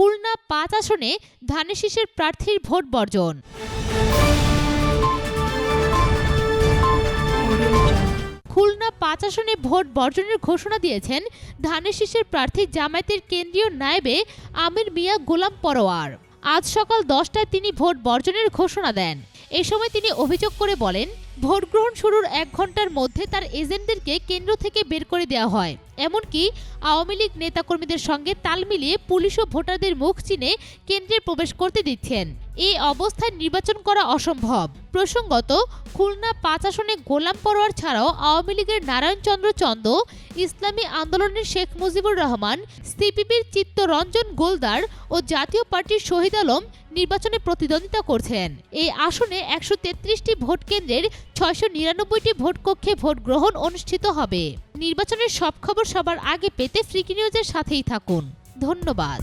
খুলনা পাঁচ আসনে ধানের শীষের প্রার্থীর ভোট বর্জন। খুলনা পাঁচ আসনে ভোট বর্জনের ঘোষণা দিয়েছেন ধানের শীষের প্রার্থী জামায়াতের কেন্দ্রীয় নায়েবে আমির মিয়া গোলাম পরোয়ার। আজ সকাল দশটায় তিনি ভোট বর্জনের ঘোষণা দেন। এ সময় তিনি অভিযোগ করে বলেন ভোট গ্রহণ শুরুর এক ঘণ্টার মধ্যে তার এজেন্টদেরকে কেন্দ্র থেকে বের করে দেওয়া হয়। এমনকি আওয়ামী লীগ নেতাকর্মীদের সঙ্গে তাল মিলিয়ে পুলিশ ও ভোটারদের মুখ চিনে কেন্দ্রে প্রবেশ করতে দিচ্ছেন। এই অবস্থায় নির্বাচন করা অসম্ভব। প্রসঙ্গত, খুলনা পাঁচ আসনে গোলাম পরোয়ার ছাড়াও আওয়ামী লীগের নারায়ণচন্দ্র চন্দ, ইসলামী আন্দোলনের শেখ মুজিবুর রহমান, সিপিবির চিত্তরঞ্জন গোলদার ও জাতীয় পার্টির শহীদ আলম নির্বাচনে প্রতিদ্বন্দ্বিতা করছেন এই আসনে একশো তেত্রিশটি ভোট কেন্দ্রের ছয়শো নিরানব্বইটি ভোট কক্ষে ভোট গ্রহণ অনুষ্ঠিত হবে। নির্বাচনের সব খবর সবার আগে পেতে ফ্রিকি নিউজের সাথেই থাকুন। ধন্যবাদ।